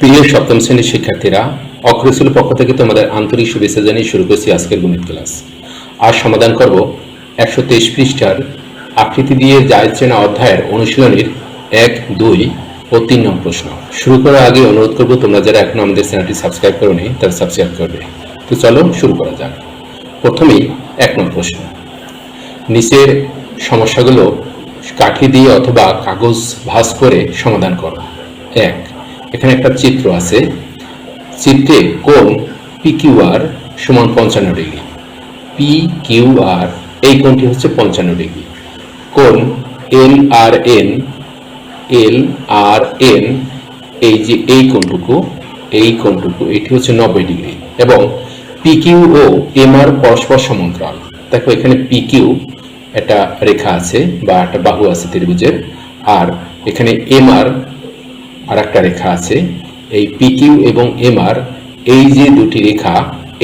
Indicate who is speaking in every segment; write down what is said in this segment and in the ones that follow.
Speaker 1: প্রিয় সপ্তম শ্রেণির শিক্ষার্থীরা অক্রসুল পক্ষ থেকে তোমাদের আন্তরিক শুভেচ্ছা জানিয়ে শুরু করছি আজকের গণিত ক্লাস। আর সমাধান করব একশো তেইশ পৃষ্ঠার আকৃতি দিয়ে যায় চেনা অধ্যায়ের অনুশীলনের এক, দুই ও তিন নম্বর প্রশ্ন। শুরু করার আগে অনুরোধ করব, তোমরা যারা এখনও আমাদের চ্যানেলটি সাবস্ক্রাইব করো নি তারা সাবস্ক্রাইব করবে। তো চলো শুরু করা যাক। প্রথমেই এক নম্বর প্রশ্ন। নিচের সমস্যাগুলো কাঠি দিয়ে অথবা কাগজ ভাঁজ করে সমাধান করো। এক এখানে একটা চিত্র আছে। চিত্রে কোণ পি কিউ আর সমান পঞ্চান্ন ডিগ্রি। পি কিউ আর এই কোণটি হচ্ছে পঞ্চান্ন ডিগ্রি। কোণ এল আর এন এল আর এন এই যে এই কোণটুকু এই কোণটুকু, এটি হচ্ছে নব্বই ডিগ্রি। এবং পি কিউ ও এম আর পরস্পর সমান্তরাল। দেখো এখানে পি কিউ একটা রেখা আছে বা একটা বাহু আছে ত্রিভুজের। আর এখানে এম আর আর একটা রেখা আছে। এই পি কিউ এবং এম আর এই যে দুটি রেখা,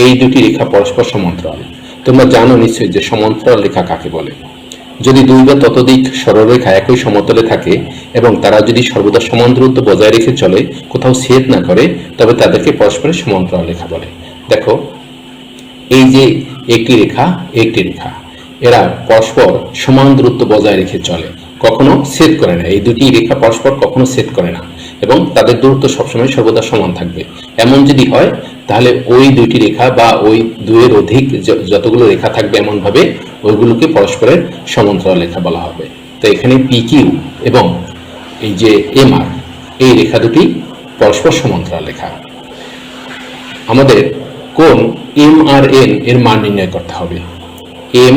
Speaker 1: এই দুটি রেখা পরস্পর সমান্তরাল। তোমরা জানো নিশ্চয়ই যে সমান্তরাল রেখা কাকে বলে? যদি দুই বা ততোধিক সরলরেখা একই সমতলে থাকে এবং তারা যদি সর্বদা সমান দূরত্ব বজায় রেখে চলে, কোথাও ছেদ না করে, তবে তাদেরকে পরস্পরের সমান্তরাল রেখা বলে। দেখো, এই যে একটি রেখা একটি রেখা, এরা পরস্পর সমান দূরত্ব বজায় রেখে চলে, কখনো ছেদ করে না। এই দুটি রেখা পরস্পর কখনো ছেদ করে না। এবং তাদের দূরত্ব সবসময় সর্বদা সমান থাকবে। এমন যদি হয়, তাহলে ওই দুইটি রেখা বা ওই দুয়ের অধিক যতগুলো রেখা থাকবে এমন ভাবে ওইগুলোকে পরস্পরের সমান্তরাল রেখা বলা হবে। তো এখানে পি কিউ এবং এই যে এম আর, এই রেখা দুটি পরস্পর সমান্তরাল রেখা। আমাদের কোন এম আর এন এর মান নির্ণয় করতে হবে। এম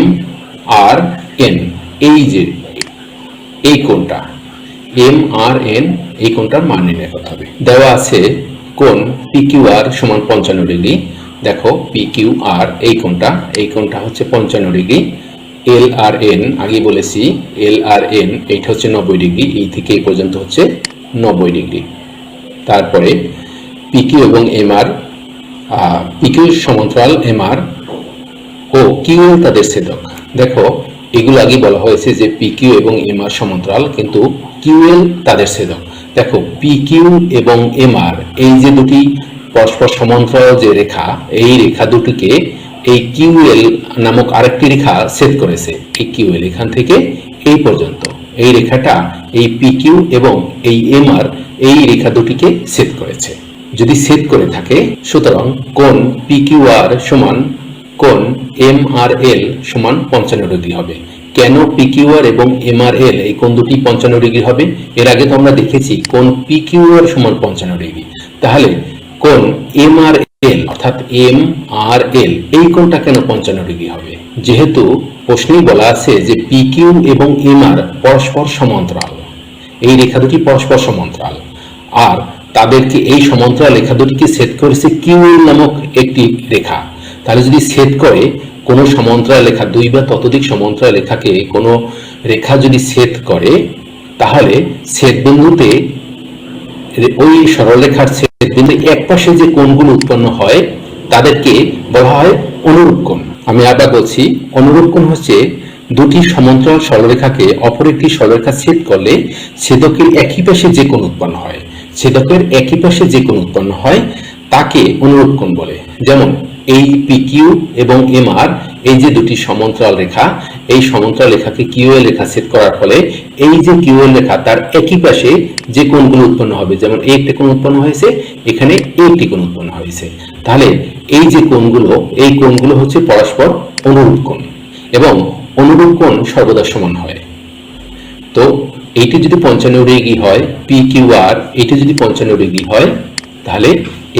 Speaker 1: আর এন এই যে এই কোণটা এম আর এন, এই কোণটার মান নির্ণয় করতে হবে। দেওয়া আছে কোণ পি কিউ আর সমান পঞ্চান্ন ডিগ্রি। দেখো, পি কিউ আর এই কোণটা এই কোণটা হচ্ছে পঞ্চান্ন ডিগ্রি। এল আর এন আগে বলেছি, এল আর এন, এইটা হচ্ছে নব্বই ডিগ্রি, এই থেকে এই পর্যন্ত হচ্ছে নব্বই ডিগ্রি। তারপরে পিকিউ এবং এমআর পিকিউ সমান্তরাল এমআর ও কিউএল তাদের ছেদক। দেখো এগুলো আগে বলা হয়েছে যে পিকিউ এবং এমআর সমান্তরাল, কিন্তু কিউএল তাদের ছেদক। দেখো পিকিউ এবং এমআর এই যে দুটি পরস্পর সমান্তরাল যে রেখা, এই রেখা দুটিকে এই কিউএল নামক আরেকটি রেখা ছেদ করেছে, এই কিউএল এখান থেকে এই পর্যন্ত। এই রেখাটা এই পিকিউ এবং এই এমআর এই রেখা দুটিকে ছেদ করেছে। যদি ছেদ করে থাকে, সুতরাং কোণ পিকিউআর সমান কোণ এম আর এল সমান পঞ্চান্ন ডিগ্রি হবে। কেন পিকিউআর এবং এম আর এল এই কোণ দুটি পঞ্চান্ন ডিগ্রি হবে? এর আগে তো আমরা দেখেছি কোণ পিকিউআর সমান পঞ্চান্ন ডিগ্রি। তাহলে কোণ এম আর এল অর্থাৎ এম আর এল এই কোণটা কেন পঞ্চান্ন ডিগ্রি হবে? যেহেতু প্রশ্নেই বলা আছে যে পিকিউ এবং এম আর পরস্পর সমান্তরাল। এই রেখা দুটি পরস্পর সমান্তরাল। আর তাদেরকে এই সমান্তরাল রেখা দুটিকে ছেদ করেছে কিউএল নামক একটি রেখা। তাহলে যদি ছেদ করে কোনো সমান্তরাল রেখা দুই বা ততোধিক সমান্তরাল রেখাকে কোনো রেখা যদি ছেদ করে, তাহলে ছেদ বিন্দুতে ওই সরলরেখার ছেদ বিন্দু এক পাশে যে কোণগুলো উৎপন্ন হয়, তাদেরকে বলা হয় অনুরূপ কোণ। আমি আবার বলছি, অনুরূপ কোণ হচ্ছে দুটি সমান্তরাল সরলরেখাকে অপর একটি সরলরেখা ছেদ করলে ছেদকের একই পাশে যে কোণ উৎপন্ন হয়, ছেদকের একই পাশে যে কোণ উৎপন্ন হয়, তাকে অনুরূপ কোণ বলে। যেমন এই পিকিউ এবং এমআর এই যে দুটি সমান্তরাল রেখা, এই সমান্তরাল রেখাকে কিউএল রেখা সেট করার ফলে এই যে তার একই পাশে যে কোণগুলো উৎপন্ন হবে, যেমন এই একটি কোণ উৎপন্ন হয়েছে, এখানে এই একটি কোণ উৎপন্ন হয়েছে। তাহলে এই যে কোণগুলো, এই কোণগুলো হচ্ছে পরস্পর অনুরূপ কোণ এবং অনুরূপ কোণ সর্বদা সমান হয়। তো এইটি যদি পঞ্চান্ন ডিগ্রি হয় পি কিউ আর এটি যদি পঞ্চান্ন ডিগ্রি হয়, তাহলে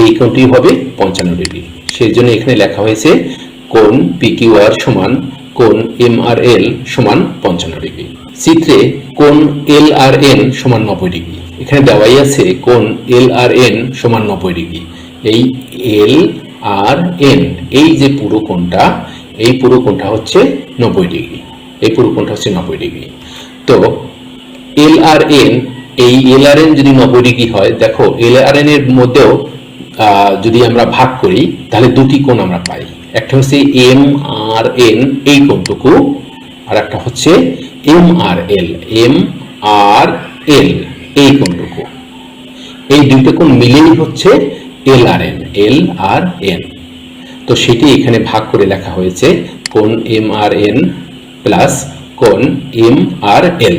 Speaker 1: এই কোণটি হবে পঞ্চান্ন ডিগ্রি। সেই জন্য এখানে লেখা হয়েছে কোন পি কিউ সমান কোন এম আর এল সমান পঞ্চান্ন ডিগ্রি। চিত্রে কোন এল আর এন সমান নব্বই ডিগ্রি। এখানে দেওয়াই আছে কোন এল আর এন সমান নব্বই ডিগ্রি। এই এল আর এন এই যে পুরো কোণটা, এই পুরো কোণটা হচ্ছে নব্বই ডিগ্রি। এই পুরো কোণটা হচ্ছে নব্বই ডিগ্রি। তো এল আর এন এই এল আর এন যদি নব্বই ডিগ্রি হয়, দেখো এল আর এন এর মধ্যেও যদি আমরা ভাগ করি, তাহলে দুটি কোণ আমরা পাই। একটা হচ্ছে এম আর এন এই কোণটুকু, আর একটা হচ্ছে M R L M R এল এই কোণটুকু। এই দুইটা কোণ মিলেই হচ্ছে এল আর এন এল আর এন তো সেটি এখানে ভাগ করে লেখা হয়েছে কোন এম আর এন প্লাস কোন এম আর এল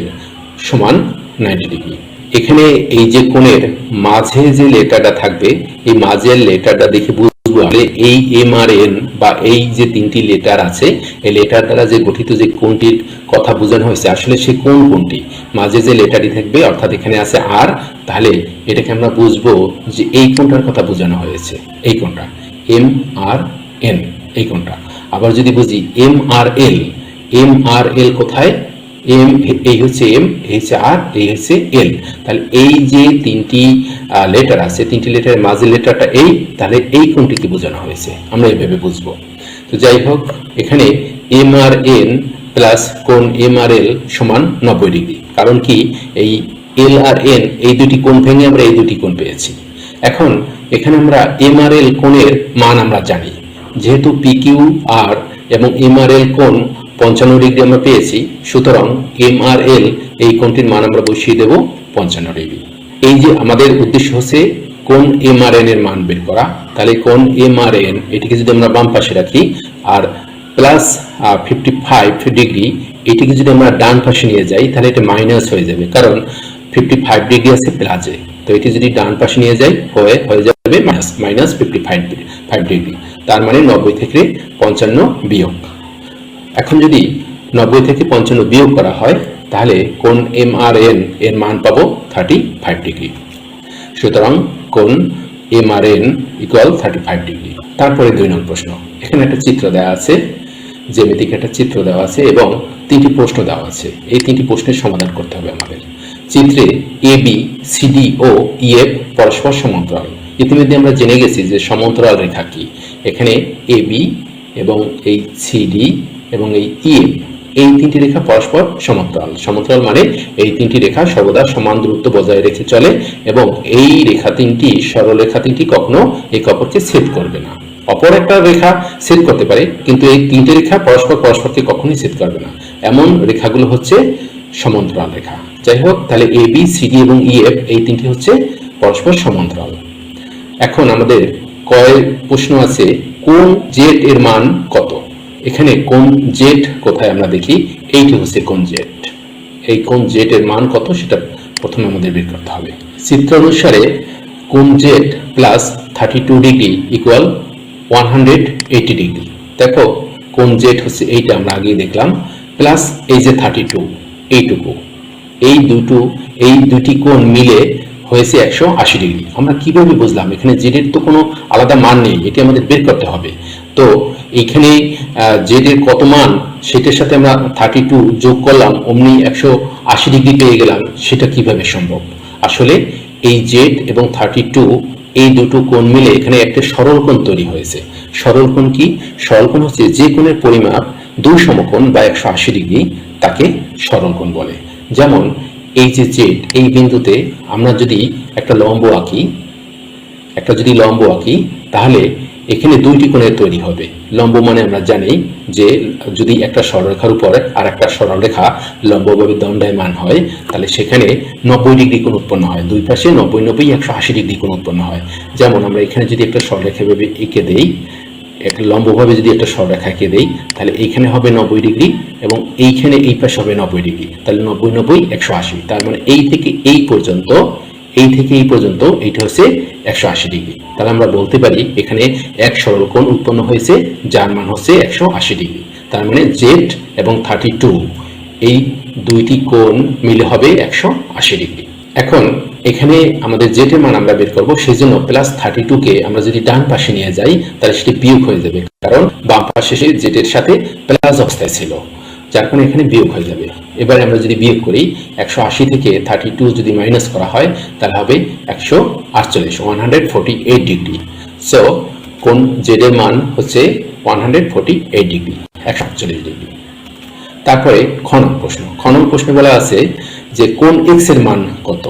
Speaker 1: সমান নাইনটি ডিগ্রি এখানে এই যে কোণের মাঝে যে লেটারটা থাকবে, এই মাঝের লেটারটা দেখে বুঝব এই এম আর এন বা এই যে তিনটি লেটার আছে, এই লেটার দ্বারা যে গঠিত যে কোণটির কথা বোঝানো হয়েছে, আসলে সে কোন কোনটি মাঝে যে লেটারটি থাকবে, অর্থাৎ এখানে আছে আর তাহলে এটাকে আমরা বুঝব যে এই কোণটার কথা বোঝানো হয়েছে, এই কোণটা এম আর এন এই কোণটা। আবার যদি বুঝি M R L M R এল কোথায়? এম এই হচ্ছে এম এই হচ্ছে আর এই হচ্ছে এল তাহলে এই যে তিনটি লেটার আছে, তিনটি লেটারের মাঝের লেটারটা এই, তাহলে এই কোনটিকে বোঝানো হয়েছে? আমরা এইভাবে বুঝব। তো যাই হোক, এখানে এম আর এন প্লাস কোণ এম আর এল সমান নব্বই ডিগ্রি। কারণ কি? এই এল আর এন এই দুটি কোণ ভেঙে আমরা এই দুটি কোণ পেয়েছি। এখন এখানে আমরা এম আর এল কোণের মান আমরা জানি। যেহেতু পি কিউ আর এবং এম আর এল কোণ পঞ্চান্ন ডিগ্রি আমরা পেয়েছি। সুতরাং এম আর এল এই কোণটির মান আমরা বসিয়ে দেব পঞ্চান্ন ডিগ্রি। এই যে আমাদের উদ্দেশ্য হচ্ছে কোন এম আর এন এর মান বের করা, তাহলে কোন এম আর এন এটিকে যদি আমরা বাম পাশে রাখি, আর প্লাস ফিফটি ফাইভ ডিগ্রি, এটিকে যদি আমরা ডান পাশে নিয়ে যাই, তাহলে এটা মাইনাস হয়ে যাবে। কারণ ফিফটি ফাইভ ডিগ্রি আছে প্লাসে তো এটি যদি ডান পাশে নিয়ে যাই, হয়ে হয়ে যাবে minus minus fifty five five degree. তার মানে নব্বই থেকে পঞ্চান্ন বিয়োগ। এখন যদি নব্বই থেকে পঞ্চান্ন বিয়োগ করা হয়, তাহলে কোন এম আর এন এর মান পাবো? Thirty five degree. সুতরাং কোন M R N equal thirty five degree. তারপরে দুই নম্বর প্রশ্ন। এখানে একটা চিত্র দেওয়া আছে জ্যামিতিক একটা চিত্র দেওয়া আছে এবং তিনটি প্রশ্ন দেওয়া আছে। এই তিনটি প্রশ্নের সমাধান করতে হবে আমাদের। চিত্রে এ বি সিডি ও ইএফ পরস্পর সমান্তরাল। ইতিমধ্যে আমরা জেনে গেছি যে সমান্তরাল রেখা কি। এখানে এ বি এবং এই সিডি এবং এই ইএফ এই তিনটি রেখা পরস্পর সমান্তরাল সমান্তরাল মানে এই তিনটি রেখা সর্বদা সমান দূরত্ব বজায় রেখে চলে এবং এই রেখা তিনটি, সরলরেখা তিনটি কখনো এই অপরকে ছেদ করবে না। অপর একটা রেখা ছেদ করতে পারে, কিন্তু এই তিনটে রেখা পরস্পর পরস্পরকে কখনোই ছেদ করবে না। এমন রেখাগুলো হচ্ছে সমান্তরাল রেখা। যাই হোক, তাহলে এ, বি সিডি এবং ইএফ এই তিনটি হচ্ছে পরস্পর সমান্তরাল এখন আমাদের কয় প্রশ্ন আছে, কোন জেড এর মান কত? এখানে কোন জেড কোথায় আমরা দেখি? এইটি হচ্ছে কোন জেড এই কোন জেড এর মান কত? সেটা প্রথমে আমাদের বের করতে হবে। চিত্র অনুসারে কোন Z plus thirty two degree equal one hundred eighty degree দেখো, কোন জেড হচ্ছে এইটা আমরা আগেই দেখলাম প্লাস এই যে থার্টি টু এইটুকু। এই দুটো, এই দুটি কোণ মিলে হয়েছে একশো আশি ডিগ্রি আমরা কীভাবে বুঝলাম? এখানে জেডের তো কোনো আলাদা মান নেই, এটি আমাদের বের করতে হবে। তো এইখানে জেডের কত মান, সেটার সাথে আমরা থার্টি টু যোগ করলাম, অমনি একশো আশি ডিগ্রি পেয়ে গেলাম, সেটা কীভাবে সম্ভব? আসলে এই জেড এবং থার্টি টু এই দুটো কোণ মিলে এখানে একটা সরল কোণ তৈরি হয়েছে। সরল কোণ কি? সরল কোণ হচ্ছে যে কোণের পরিমাপ দুই সমকোণ বা একশো আশি ডিগ্রি তাকে সরল কোণ বলে। যেমন, এই যে জেড এই বিন্দুতে আমরা যদি একটা লম্ব আঁকি, একটা যদি লম্ব আঁকি, তাহলে এখানে দুইটি কোণের তৈরি হবে। লম্ব মানে আমরা জানি যে যদি একটা সরলরেখার উপর আর একটা সরলরেখা লম্বভাবে দণ্ডায়মান হয়, তাহলে সেখানে নব্বই ডিগ্রি কোণ উৎপন্ন হয়। দুই পাশে নব্বই নব্বই, একশো আশি ডিগ্রি কোণ উৎপন্ন হয়। যেমন আমরা এখানে যদি একটা সরলরেখা ভাবে এঁকে দেই একটা লম্বভাবে যদি একটা সরলরেখা এঁকে দেই, তাহলে এইখানে হবে নব্বই ডিগ্রি এবং এইখানে এই পাশে হবে নব্বই ডিগ্রি। তাহলে নব্বই নব্বই, একশো আশি। তার মানে এই থেকে এই পর্যন্ত এই থেকে এই পর্যন্ত এইটা হচ্ছে একশো আশি ডিগ্রি। তাহলে আমরা বলতে পারি এখানে এক সরল কোণ উৎপন্ন হয়েছে, যার মান হচ্ছে একশো আশি ডিগ্রি। তার মানে জেড এবং থার্টি টু এই দুইটি কোণ মিলে হবে একশো আশি ডিগ্রি। এখন এখানে আমাদের জেটের মান আমরা বের করব সেই জন্য প্লাস থার্টি টু কে আমরা যদি ডান পাশে নিয়ে যাই, তাহলে সেটি বিয়োগ হয়ে যাবে। কারণ বাম পাশে সে জেটের সাথে প্লাস অবস্থায় ছিল। যার কারণে এখানে বিয়োগ হয়ে যাবে। এবারে আমরা যদি বিয়োগ করি, একশো আশি থেকে থার্টি টু যদি মাইনাস করা হয়, তাহলে হবে একশো আটচল্লিশ one hundred forty eight degree so কোন জেড এর মান হচ্ছে one hundred forty eight degree একশো আটচল্লিশ ডিগ্রি তারপরে খনন প্রশ্ন। খনন প্রশ্নে বলা আছে যে কোন এক্সের মান কত?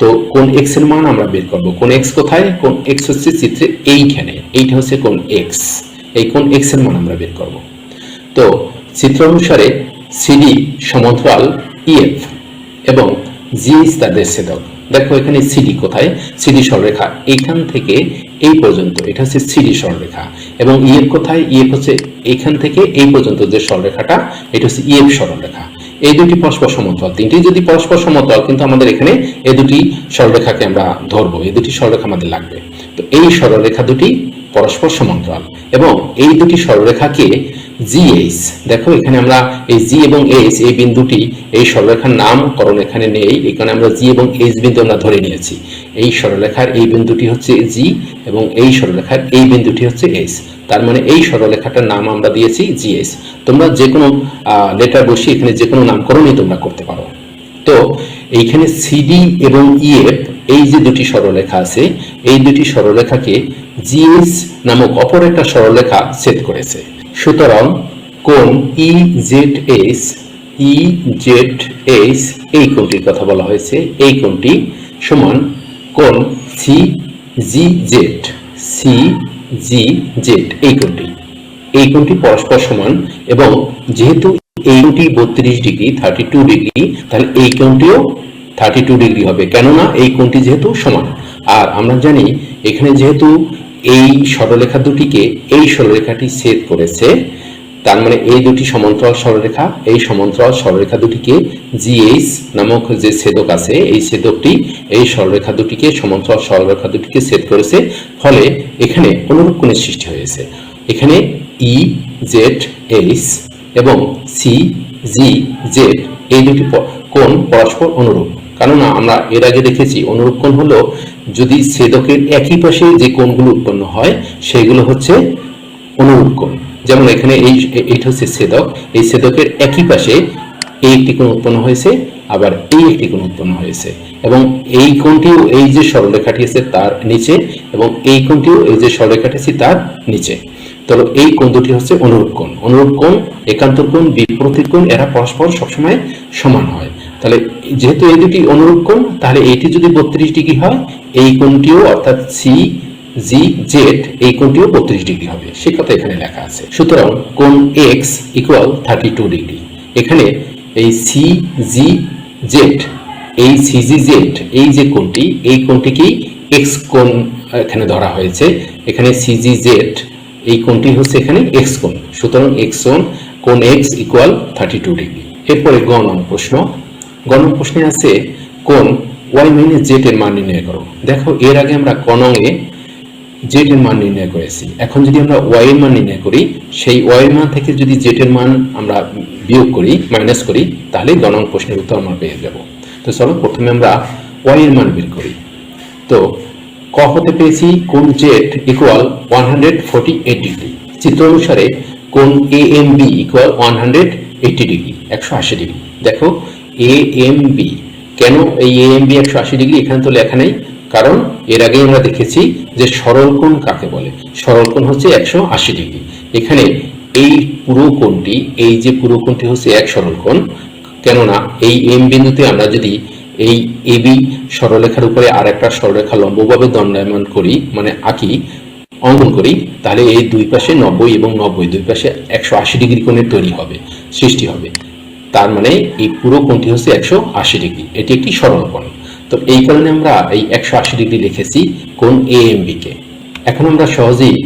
Speaker 1: তো কোন এক্সের মান আমরা বের করব। কোন এক্স কোথায়? কোন এক্স হচ্ছে চিত্রে এইখানে। এইটা হচ্ছে কোন এক্স এই কোন এক্সের মান আমরা বের করব। তো চিত্র অনুসারে সিডি সমান্তরাল ইএফ এবং জি তাদের ছেদক। দেখো এখানে সিডি কোথায়? সিডি সরলরেখা। এখান থেকে এই পর্যন্ত। এটা হচ্ছে সিডি সরলরেখা। এবং ইএফ কোথায়? ইএফ হচ্ছে এখান থেকে এই পর্যন্ত যে সরলরেখাটা, এটা হচ্ছে ইএফ সরলরেখা। এই দুটি পরস্পর সমতল। তিনটি যদি পরস্পর সমতল, কিন্তু আমাদের এখানে এই দুটি সরলরেখাকে আমরা ধরবো। এই দুটি সরলরেখা আমাদের লাগবে। তো এই সরলরেখা দুটি পরস্পর সমান্তরাল এবং এই দুটি সরলরেখাকে জিএইচ দেখো, এখানে আমরা এই জি এবং এইচ এই বিন্দুটি, এই সরলরেখার নামকরণ এখানে নেই। এখানে আমরা জি এবং এইচ বিন্দু আমরা ধরে নিয়েছি। এই সরলরেখার এই বিন্দুটি হচ্ছে জি এবং এই সরলরেখার এই বিন্দুটি হচ্ছে এইচ তার মানে এই সরলরেখাটার নাম আমরা দিয়েছি জিএস তোমরা যে কোনো লেটার বসিয়ে এখানে যে কোনো নামকরণই তোমরা করতে পারো। তো, এইখানে সিডি এবং ইএফ এই যে দুটি সরলরেখা আছে, এই দুটি সরলরেখাকে জিএস নামক অপর একটা সরলরেখা ছেদ করেছে। সুতরাং কোন E Z S E Z S এই কোণটির কথা বলা হয়েছে, এই কোণটি সমান কোণ C G Z C G Z এই কোণটি এই কোণটি পরস্পর সমান এবং যেহেতু এই কোণটি বত্রিশ ডিগ্রি থার্টি টু ডিগ্রি, তাহলে এই কোণটিও থার্টি টু ডিগ্রি হবে। কেননা এই কোণটি যেহেতু সমান। আর আমরা জানি এখানে যেহেতু এই সরলরেখা দুটিকে এই সরলরেখাটি ছেদ করেছে। তার মানে এই দুটি সমান্তরাল সরলরেখা, এই সমান্তরাল সরলরেখা দুটিকে জিএইচ নামক যে ছেদক আছে, এই ছেদকটি এই সরলরেখা দুটিকে সমান্তরাল সরলরেখা দুটিকে ছেদ করেছে। ফলে এখানে অনুরূপ কোণের সৃষ্টি হয়েছে। এখানে ই জেড এইচ এবং সি জি জেড এই দুটি কোণ পরস্পর অনুরূপ। কেননা আমরা এর আগে দেখেছি, অনুরূপ কোণ হলো যদি ছেদকের একই পাশে যে কোণগুলো উৎপন্ন হয় সেগুলো হচ্ছে অনুরূপ কোণ। যেমন এখানে এই এ- এইটা হচ্ছে ছেদক এই ছেদকের একই পাশে এই একটি কোণ উৎপন্ন হয়েছে, আবার এই একটি কোণ উৎপন্ন হয়েছে। এবং এই কোণটিও এই যে সরলরেখাটি আছে তার নিচে, এবং এই কোণটিও এই যে সরলরেখাটি আছে তার নিচে। তাহলে এই কোণ দুটি হচ্ছে অনুরূপ কোণ। অনুরূপ কোণ, একান্তর কোণ, বিপরীত কোণ, এরা পরস্পর সবসময় সমান হয়। তাহলে যেহেতু এই দুটি অনুরূপ কোণ, তাহলে এইটি যদি বত্রিশ ডিগ্রি হয়, এই কোণটিও অর্থাৎ সি জি জেড এই কোণটিও বত্রিশ ডিগ্রি হবে। সে কথা এখানে লেখা আছে। সুতরাং কোণ X equal thirty two degree এখানে এই সি জি জেড এই সিজি জেড এই যে কোণটি, এই কোণটিকেই এক্স কোণ এখানে ধরা হয়েছে। এখানে সিজি জেড এই কোণটি হচ্ছে এখানে এক্স কোণ। সুতরাং এক্স কোণ কোণ X equal thirty two degree এরপরে গ প্রশ্ন। গ নং প্রশ্নে আছে কোন ওয়াই মাইনাস জেড এর মান নির্ণয় করো। দেখো, এর আগে আমরা ক এ জেড এর মান নির্ণয় করেছি। এখন যদি আমরা ওয়াই এর মান নির্ণয় করি, সেই ওয়াই এর মান থেকে যদি জেড এর মান আমরা বিয়োগ করি মাইনাস করি, তাহলে গ নং প্রশ্নের উত্তর আমরা পেয়ে যাব। তো চলো, প্রথমে আমরা ওয়াই এর মান বের করি। তো, ক হতে পেয়েছি কোন Z equal one hundred forty eight degree চিত্র অনুসারে কোন A M B equal one hundred eighty degree একশো আশি ডিগ্রি দেখো এ কেন এই এ এম বি একশো আশি ডিগ্রি? এখানে তো লেখা নেই। কারণ এর আগে আমরা দেখেছি যে সরল কোণ কাকে বলে? সরল কোণ হচ্ছে একশো আশি ডিগ্রি। এখানে এই পুরো কোণটি, এই যে পুরো কোণটি হচ্ছে এক সরল কোণ। কেননা এই এম বিন্দুতে আমরা যদি এই এবি সরলরেখার উপরে আর একটা সরলরেখা লম্বভাবে দণ্ডায়মান করি মানে আঁকি, অঙ্কন করি, তাহলে এই দুই পাশে নব্বই এবং নব্বই দুই পাশে একশো আশি ডিগ্রি কোণের তৈরি হবে, সৃষ্টি হবে। তার মানে এই পুরো কোণটি হচ্ছে একশো আশি ডিগ্রি। এটি একটি সরল কোণ। তো এই কারণে আমরা এই একশো আশি ডিগ্রি লিখেছি কোণ এ এম বি কে। এখন আমরা সহজেই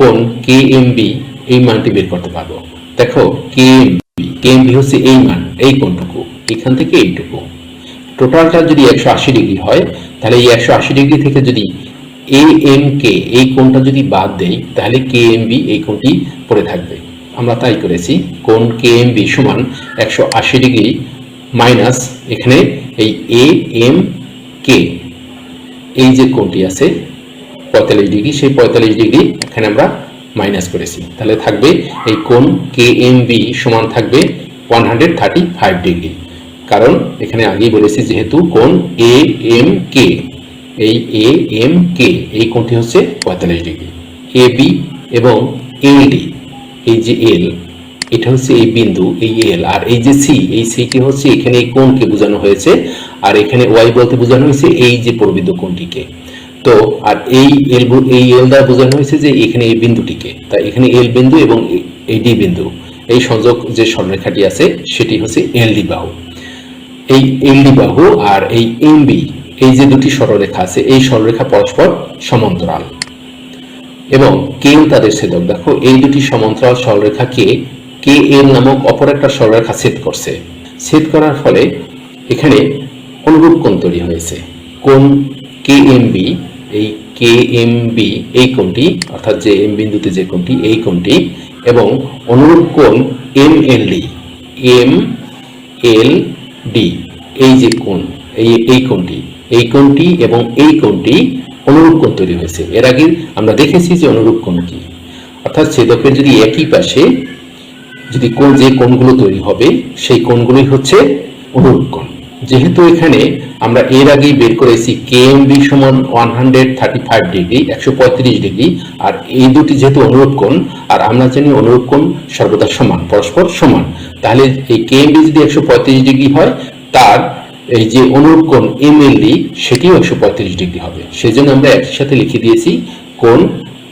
Speaker 1: কোণ কে এম বি এই মানটি বের করতে পারব। দেখো K M B K M B হচ্ছে এই মান, এই কোণটুকু, এখান থেকে এইটুকু। টোটালটা যদি একশো আশি ডিগ্রি হয়, তাহলে এই একশো আশি ডিগ্রি থেকে যদি এ এম কে এই কোণটা যদি বাদ দেই, তাহলে কে এম বি এই কোণটি পড়ে থাকবে। আমরা তাই করেছি। কোন কে এম বি সমান একশো আশি ডিগ্রি মাইনাস এখানে এই এ এম কে এই যে কোণটি আছে, পঁয়তাল্লিশ ডিগ্রি, সেই পঁয়তাল্লিশ ডিগ্রি এখানে আমরা মাইনাস করেছি। তাহলে থাকবে এই কোণ কে এম বি সমান থাকবে one hundred thirty five degree. কারণ এখানে আগেই বলেছি যেহেতু কোণ এ এম কে এই এ এম কে এই কোণটি হচ্ছে পঁয়তাল্লিশ ডিগ্রি। এ বি এবং এডি এই যে এল এটা হচ্ছে এই বিন্দু, এই এল আর এই যে সি এই সিটি হচ্ছে এখানে এই কোণকে বোঝানো হয়েছে, আর এখানে ওয়াই বলতে বোঝানো হয়েছে এই যে প্রবৃদ্ধ কোণটিকে। তো, আর এই এল এই এল দ্বারা বোঝানো হয়েছে যে এখানে এই বিন্দুটিকে, তাই এখানে এল বিন্দু এবং এই ডি বিন্দু, এই সংযোগ যে সরলরেখাটি আছে সেটি হচ্ছে এল ডি বাহু। এই এলডি বাহু আর এই এমবি এই যে দুটি সরলরেখা আছে, এই সরলরেখা পরস্পর সমান্তরাল। এবং কেও তাদের ছেদক। দেখো, এই দুটি সমান্তরাল সরলরেখাকে কে এম নামক অপর একটা সরলরেখা ছেদ করছে। ছেদ করার ফলে এখানে অনুরূপ কোণ তৈরি হয়েছে? কোণ কে এম বি এই কে এম বি এই কোণটি, অর্থাৎ যে এম বিন্দুতে যে কোণটি, এই কোণটি, এবং অনুরূপ কোণ M L D M L D এই যে কোণ, এই এই কোণটি এই কোণটি এবং এই কোণটি অনুরূপ কোণ তৈরি হয়েছে। এর আগে আমরা দেখেছি যে অনুরূপ কোণ কি। অর্থাৎ ছেদকের যদি একই পাশে যদি কোন যে কোণগুলো তৈরি হবে, সেই কোণগুলোই হচ্ছে অনুরূপ কোণ। যেহেতু এখানে আমরা এর আগেই বের করেছি কে এম বি সমান one hundred thirty five degree একশো পঁয়ত্রিশ ডিগ্রি আর এই দুটি যেহেতু অনুরূপ কোণ, আর আমরা জানি অনুরূপ কোণ সর্বদা সমান, পরস্পর সমান। তাহলে এই কে এম বি যদি একশো পঁয়ত্রিশ ডিগ্রি হয়, তার এই যে অনুরূপ কোণ এম এল ডি সেটিও একশো পঁয়ত্রিশ ডিগ্রি হবে। সেজন্য আমরা একসাথে লিখে দিয়েছি কোণ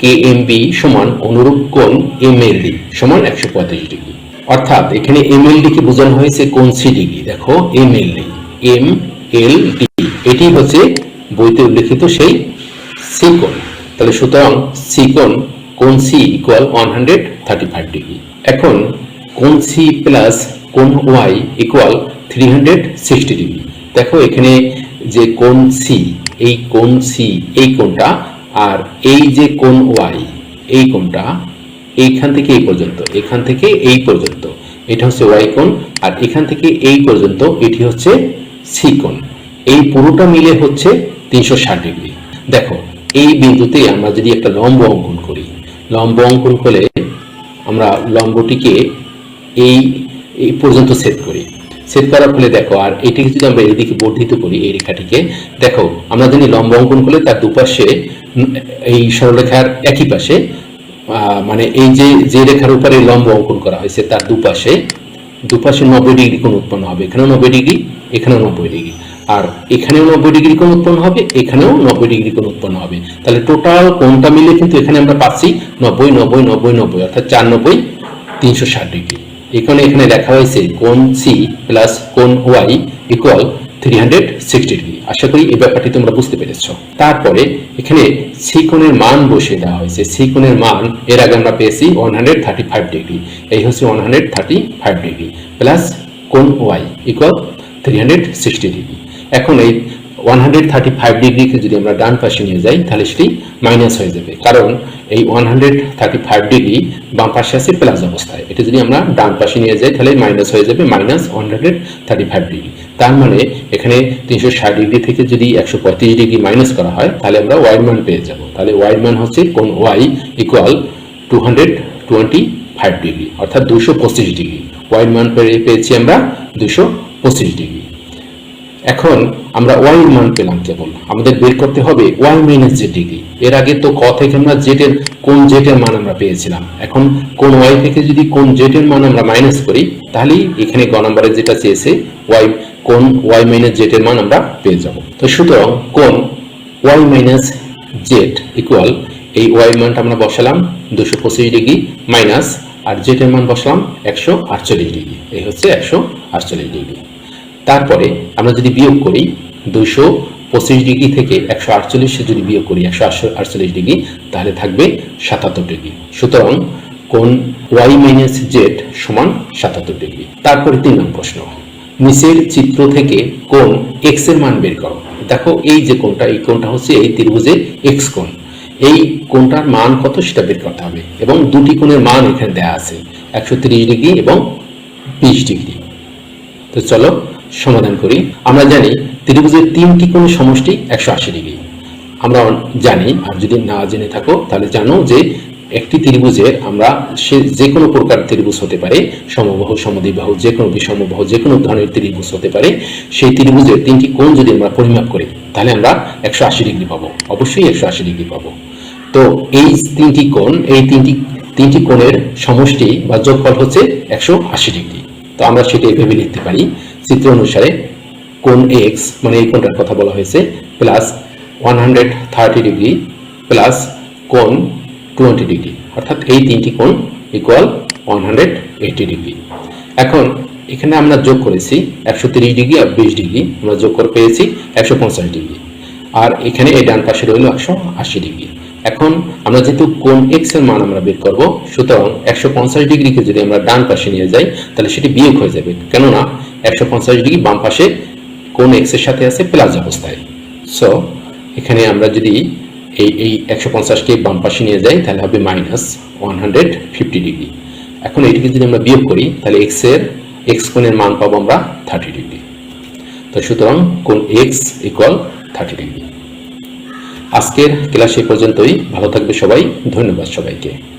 Speaker 1: কে এম বি সমান অনুরূপ কোণ এম এল ডি সমান একশো পঁয়ত্রিশ ডিগ্রি। অর্থাৎ এখানে এম এল বোঝানো হয়েছে কোণ সি ডিগ্রি। দেখো M L D M L D এটি হচ্ছে বইতে উল্লেখিত সেই সি কোণ তাহলে সুতরাং সি কোণ কোণ C equal one hundred thirty five degree. এখন কোণ সি প্লাস কোণ Y equal three hundred sixty degree. দেখো এখানে যে কোন সি এই কোন সি এই কোণটা আর এই যে কোন ওয়াই এই কোণটা এইখান থেকে এই পর্যন্ত, এখান থেকে এই পর্যন্ত, এটা হচ্ছে ওয়াই কোণ, আর এখান থেকে এই পর্যন্ত, এটি হচ্ছে সি কোণ। এই পুরোটা মিলে হচ্ছে তিনশো ষাট ডিগ্রি। দেখো, এই বিন্দুতে আমরা যদি একটা লম্ব অঙ্কন করি, লম্ব অঙ্কন করলে আমরা লম্বটিকে এই পর্যন্ত সেট করি। সেট করার ফলে দেখো, আর এটিকে যদি আমরা এইদিকে বর্ধিত করি, এই রেখাটিকে, দেখো, আমরা জানি লম্ব অঙ্কন করলে তার দুপাশে এই সরলরেখার একই পাশে মানে এই যে যে রেখার উপরে লম্ব অঙ্কন করা হয়েছে, তার দুপাশে দুপাশে নব্বই ডিগ্রি কোণ উৎপন্ন হবে। এখানেও নব্বই ডিগ্রি, এখানেও নব্বই ডিগ্রি। আর এখানেও নব্বই ডিগ্রি কোণ উৎপন্ন হবে, এখানেও নব্বই ডিগ্রি কোণ উৎপন্ন হবে। তাহলে টোটাল কোণটা মিলে কিন্তু এখানে আমরা পাচ্ছি নব্বই নব্বই নব্বই নব্বই, অর্থাৎ চার নব্বই, তিনশো ষাট ডিগ্রি। এখানে এখানে লেখা হয়েছে কোণ সি প্লাস কোণ Y equal three hundred sixty degree আশা করি এই ব্যাপারটি তোমরা বুঝতে পেরেছ। তারপরে এখানে সি কোণের মান বসিয়ে দেওয়া হয়েছে। সি কোণের মান এর আগে আমরা পেয়েছি one hundred thirty five degree এই হচ্ছে one hundred thirty five degree plus কোণ Y equal three hundred sixty degree এখন এই ওয়ান হান্ড্রেড থার্টি ফাইভ ডিগ্রিকে যদি আমরা ডান পাশে নিয়ে যাই, তাহলে সেটি মাইনাস হয়ে যাবে। কারণ এই one hundred thirty five degree বাম পাশে আছে প্লাস অবস্থায়। এটা যদি আমরা ডান পাশে নিয়ে যাই, তাহলে মাইনাস হয়ে যাবে minus one hundred thirty five degree তার মানে এখানে তিনশো ষাট ডিগ্রি থেকে যদি একশো পঁয়ত্রিশ ডিগ্রি মাইনাস করা হয়, তাহলে আমরা ওয়াইড মান পেয়ে যাব। তাহলে ওয়াইড মান হচ্ছে কোন Y equal two hundred twenty five degree অর্থাৎ দুশো পঁচিশ ডিগ্রি ওয়াইড পেয়ে পেয়েছি আমরা দুশো পঁচিশ ডিগ্রি এখন আমরা ওয়াই মান পেলাম কেবল আমাদের বের করতে হবে ওয়াই মাইনাস জেড ডিগ্রি। এর আগে তো ক থেকে আমরা জেড এর কোন জেড এর মান আমরা পেয়েছিলাম। এখন কোন ওয়াই থেকে যদি কোন জেড এর মান আমরা মাইনাস করি, তাহলেই এখানে গ নম্বরে যেটা চেয়েছে, ওয়াই, কোন ওয়াই মাইনাস জেড এর মান আমরা পেয়ে যাব। তো সুতরাং কোন ওয়াই মাইনাস জেড ইকুয়াল এই ওয়াই মানটা আমরা বসালাম দুশো পঁচিশ ডিগ্রি মাইনাস, আর জেড এর মান বসালাম একশো আটচল্লিশ ডিগ্রি। এই হচ্ছে একশো আটচল্লিশ ডিগ্রি। তারপরে আমরা যদি বিয়োগ করি দুশো পঁচিশ ডিগ্রি থেকে একশো আটচল্লিশে যদি বিয়োগ করি একশো আটচল্লিশ ডিগ্রি, তাহলে থাকবে সাতাত্তর ডিগ্রি। সুতরাং কোন ওয়াই মাইনাস জেড সমান সাতাত্তর ডিগ্রি? তারপরে তিন নম্বর প্রশ্ন নিচের চিত্র থেকে কোন এক্সের মান বের করো। দেখো এই যে কোনটা এই কোনটা হচ্ছে এই ত্রিভুজের এক্স কোণ। এই কোনটার মান কত সেটা বের করতে হবে এবং দুটি কোণের মান এখানে দেওয়া আছে, একশো ডিগ্রি এবং বিশ ডিগ্রি। তো চলো সমাধান করি। আমরা জানি ত্রিভুজের তিনটি কোণের সমষ্টি একশো আশি ডিগ্রি। আমরা জানি, আর যদি না জেনে থাকো, তাহলে জানো যে একটি ত্রিভুজের আমরা সে যে কোনো প্রকার ত্রিভুজ হতে পারে, সমবাহু, সমদ্বিবাহু, যে কোনো বিষমবাহু যে কোনো ধরনের ত্রিভুজ হতে পারে। সেই ত্রিভুজের তিনটি কোণ যদি আমরা পরিমাপ করি, তাহলে আমরা একশো আশি ডিগ্রি পাবো। অবশ্যই একশো আশি ডিগ্রি পাবো। তো এই তিনটি কোণ, এই তিনটি তিনটি কোণের সমষ্টি বা যোগফল হচ্ছে একশো আশি ডিগ্রি। তো আমরা সেটা এভাবে লিখতে পারি। চিত্র অনুসারে কোন এক্স মানে এই কোনটার কথা বলা হয়েছে plus one hundred thirty degree plus কোন টোয়েন্টি ডিগ্রি অর্থাৎ এই তিনটি কোণ equal one hundred eighty degree এখন এখানে আমরা যোগ করেছি একশো তিরিশ ডিগ্রি আর বিশ ডিগ্রি আমরা যোগ করে পেয়েছি একশো পঞ্চাশ ডিগ্রি আর এখানে এই ডান পাশে রইল একশো আশি ডিগ্রি এখন আমরা যেহেতু কোন এক্সের মান আমরা বের করব, সুতরাং একশো পঞ্চাশ ডিগ্রিকে যদি আমরা ডান পাশে নিয়ে যাই, তাহলে সেটি বিয়োগ হয়ে যাবে। কেননা একশো পঞ্চাশ ডিগ্রি বাম পাশে কোন এক্সের সাথে আছে প্লাস অবস্থায়। সো এখানে আমরা যদি এই এই একশো পঞ্চাশকে বাম পাশে নিয়ে যাই, তাহলে হবে minus one hundred fifty degree. এখন এটিকে যদি আমরা বিয়োগ করি, তাহলে এক্সের এক্স কোণের মান পাবো আমরা থার্টি ডিগ্রি। তো সুতরাং কোন এক্স ইকুয়াল থার্টি ডিগ্রি। আজকের ক্লাস এই পর্যন্তই। ভালো থাকবে সবাই। ধন্যবাদ সবাইকে।